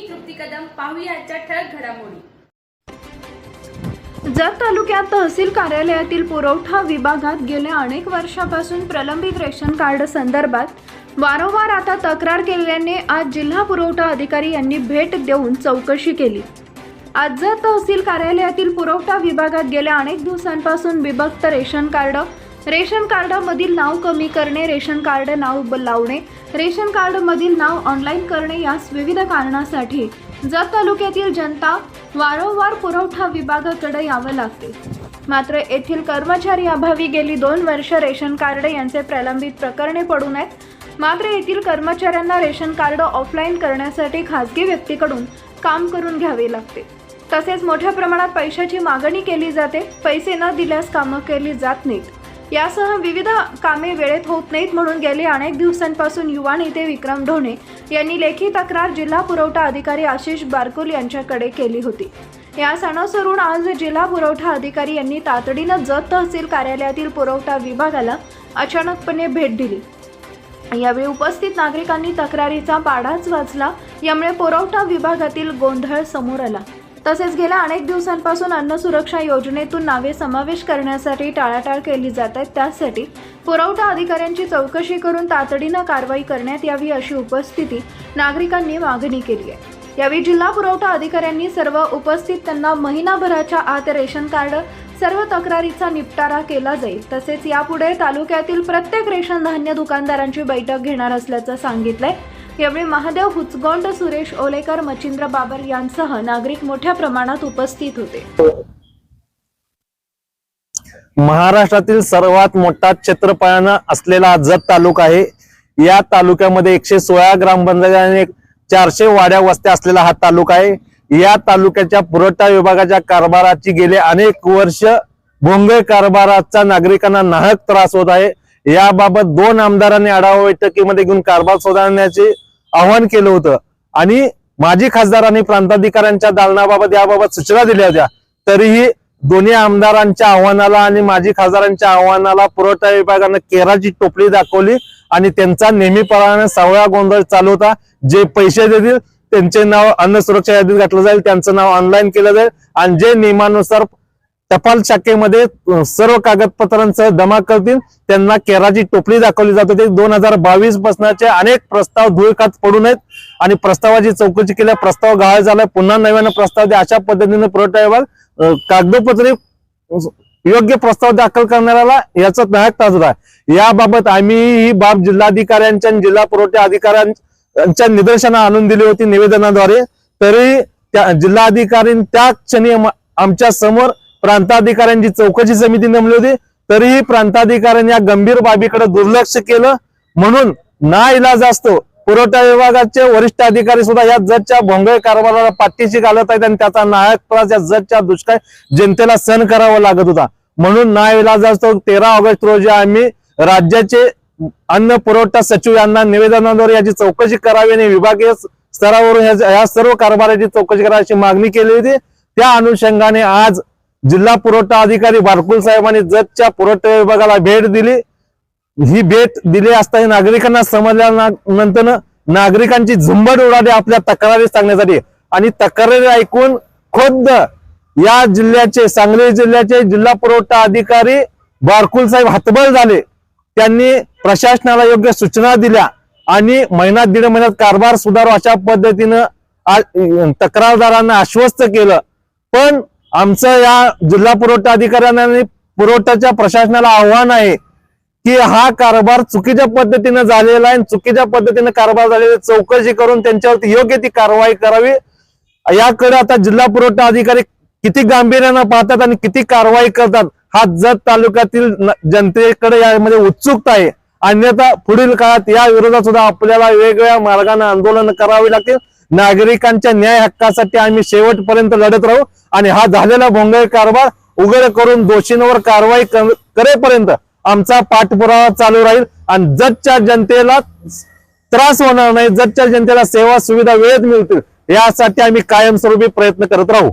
मी तृप्ती कदम पाहूया आजच्या ठळक घडामोडी. जत तालुक्यात तहसील कार्यालयातील पुरवठा विभागात गेल्या अनेक वर्षापासून प्रलंबित रेशन कार्ड संदर्भात वारंवार आता तक्रार केल्याने आज जिल्हा पुरवठा अधिकारी यांनी भेट देऊन चौकशी केली. आज जत तहसील कार्यालयातील पुरवठा विभागात गेल्या अनेक दिवसांपासून विभक्त रेशन कार्ड रेशन कार्डामधील नाव कमी करणे रेशन कार्ड नाव लावणे. रेशन कार्डमधील नाव ऑनलाईन करणे यास विविध कारणासाठी जत तालुक्यातील जनता वारंवार पुरवठा विभागाकडे यावं लागते. मात्र येथील कर्मचारी अभावी गेली दोन वर्ष रेशन कार्ड यांचे प्रलंबित प्रकरणे पडून आहेत. मात्र येथील कर्मचाऱ्यांना रेशन कार्ड ऑफलाईन करण्यासाठी खासगी व्यक्तीकडून काम करून घ्यावे लागते. तसेच मोठ्या प्रमाणात पैशाची मागणी केली जाते. पैसे न दिल्यास कामं केली जात नाहीत. यासह विविध कामे वेळेत होत नाहीत म्हणून गेले अनेक दिवसांपासून युवा नेते विक्रम ढोणे यांनी लेखी तक्रार जिल्हा पुरवठा अधिकारी आशिष बारकुल यांच्याकडे केली होती. या सणासरून आज जिल्हा पुरवठा अधिकारी यांनी तातडीनं जत तहसील कार्यालयातील पुरवठा विभागाला अचानकपणे भेट दिली. यावेळी उपस्थित नागरिकांनी तक्रारीचा पाडाच वाचला. यामुळे पुरवठा विभागातील गोंधळ समोर आला. तसेच गेल्या अनेक दिवसांपासून अन्न सुरक्षा योजनेतून नावे समावेश करण्यासाठी टाळाटाळ केली जात आहे त्यासाठी पुरवठा अधिकाऱ्यांची चौकशी करून तातडीनं कारवाई करण्यात यावी अशी उपस्थिती नागरिकांनी मागणी केली आहे. यावेळी जिल्हा पुरवठा अधिकाऱ्यांनी सर्व उपस्थित त्यांना महिनाभराच्या आत रेशन कार्ड सर्व तक्रारीचा निपटारा केला जाईल. तसेच यापुढे तालुक्यातील प्रत्येक रेशन धान्य दुकानदारांची बैठक घेणार असल्याचं सांगितलंय. यावेळी महादेव हुचगोंड सुरेश ओलेकर मच्छिंद्र बाबर यांसह नागरिक मोठ्या प्रमाणात उपस्थित होते. महाराष्ट्रातील सर्वात मोठा क्षेत्रफळानं असलेला जत तालुका आहे. या तालुक्यामध्ये एकशे सोळा ग्रामपंचायत चारशे वाड्या वस्त्या असलेला हा तालुका आहे. या तालुक्याच्या पुरवठा विभागाच्या कारभाराची गेले अनेक वर्ष भोंगळ कारभाराचा नागरिकांना नाहक त्रास होत आहे. याबाबत दोन आमदारांनी आढावा बैठकीमध्ये घेऊन कारभार सुधारण्याचे आवाहन केलं होतं. आणि माजी खासदार आणि प्रांताधिकाऱ्यांच्या दालनाबाबत याबाबत सूचना दिल्या होत्या. तरीही दोन्ही आमदारांच्या आव्हानाला आणि माजी खासदारांच्या आव्हानाला पुरवठा विभागानं केराची टोपली दाखवली आणि त्यांचा नेहमीप्रमाणे सावळा गोंधळ चालू होता. जे पैसे देतील त्यांचे नाव अन्न सुरक्षा यादीत घातलं जाईल त्यांचं नाव ऑनलाईन केलं जाईल आणि जे नियमानुसार टपाल शाखेमध्ये सर्व कागदपत्रांसह जमा करतील. त्यांना केराची टोपली दाखवली जात होती. दोन हजार बावीस पासनाचे अनेक प्रस्ताव धुळखात पडू नयेत. आणि प्रस्तावाची चौकशी केल्या प्रस्ताव गाळ झालाय पुन्हा नव्यानं प्रस्ताव द्या. अशा पद्धतीने पुरवठा विभाग कागदोपत्री योग्य प्रस्ताव दाखल करणाऱ्याला याचा नायक तास होता. याबाबत आम्ही ही बाब जिल्हाधिकाऱ्यांच्या आणि जिल्हा पुरवठा अधिकाऱ्यांच्या निदर्शना आणून दिली होती निवेदनाद्वारे. तरी त्या जिल्हाधिकारी त्या क्षणी आमच्यासमोर प्रांताधिकाऱ्यांची चौकशी समिती नेमली होती. तरीही प्रांताधिकाऱ्यांनी या गंभीर बाबीकडे दुर्लक्ष केलं. म्हणून ना इलाज असतो. पुरवठा विभागाचे वरिष्ठ अधिकारी सुद्धा या जजच्या भोंगळ कारभाराला पाठीशी घालत आहेत आणि त्याचा नायक या जजच्या दुष्काळ जनतेला सहन करावा लागत होता. म्हणून ना इलाज असतो. तेरा ऑगस्ट रोजी आम्ही राज्याचे अन्न पुरवठा सचिव यांना निवेदनाद्वारे याची चौकशी करावी आणि विभागीय स्तरावरून या या सर्व कारभाराची चौकशी करावी अशी मागणी केली होती. त्या अनुषंगाने आज जिल्हा पुरवठा अधिकारी बारकुल साहेबांनी जतच्या पुरवठा विभागाला भेट दिली. ही भेट दिली असताना नागरिकांना समजल्यानंतर नागरिकांची झुंबड उडाली आपल्या तक्रारी सांगण्यासाठी. आणि तक्रारी ऐकून खुद्द या जिल्ह्याचे सांगली जिल्ह्याचे जिल्हा पुरवठा अधिकारी बारकुल साहेब हतबल झाले. त्यांनी प्रशासनाला योग्य सूचना दिल्या आणि महिना दीड महिन्यात कारभार सुधारू अशा पद्धतीनं तक्रारदारांना आश्वस्त केलं. पण आमचं या जिल्हा पुरवठा अधिकाऱ्यांना आणि पुरवठ्याच्या प्रशासनाला आव्हान आहे की हा कारभार चुकीच्या पद्धतीने झालेला आहे आणि चुकीच्या पद्धतीने कारभार झालेला चौकशी करून त्यांच्यावरती योग्य ती कारवाई करावी. याकडे आता जिल्हा पुरवठा अधिकारी किती गांभीर्यानं पाहतात आणि किती कारवाई करतात हा जत तालुक्यातील जनतेकडे यामध्ये उत्सुकता आहे. अन्यथा पुढील काळात या विरोधात सुद्धा आपल्याला वेगवेगळ्या मार्गाने आंदोलन करावी लागतील. नागरिकांच्या न्याय हक्कासाठी आम्ही शेवटपर्यंत लढत राहू आणि हा झालेला भोंगळ कारभार उघड करून दोषींवर कारवाई कर- करेपर्यंत आमचा पाठपुरावा चालू राहील आणि जतच्या जनतेला त्रास होणार नाही जतच्या जनतेला सेवा सुविधा वेळेत मिळतील यासाठी आम्ही कायमस्वरूपी प्रयत्न करत राहू.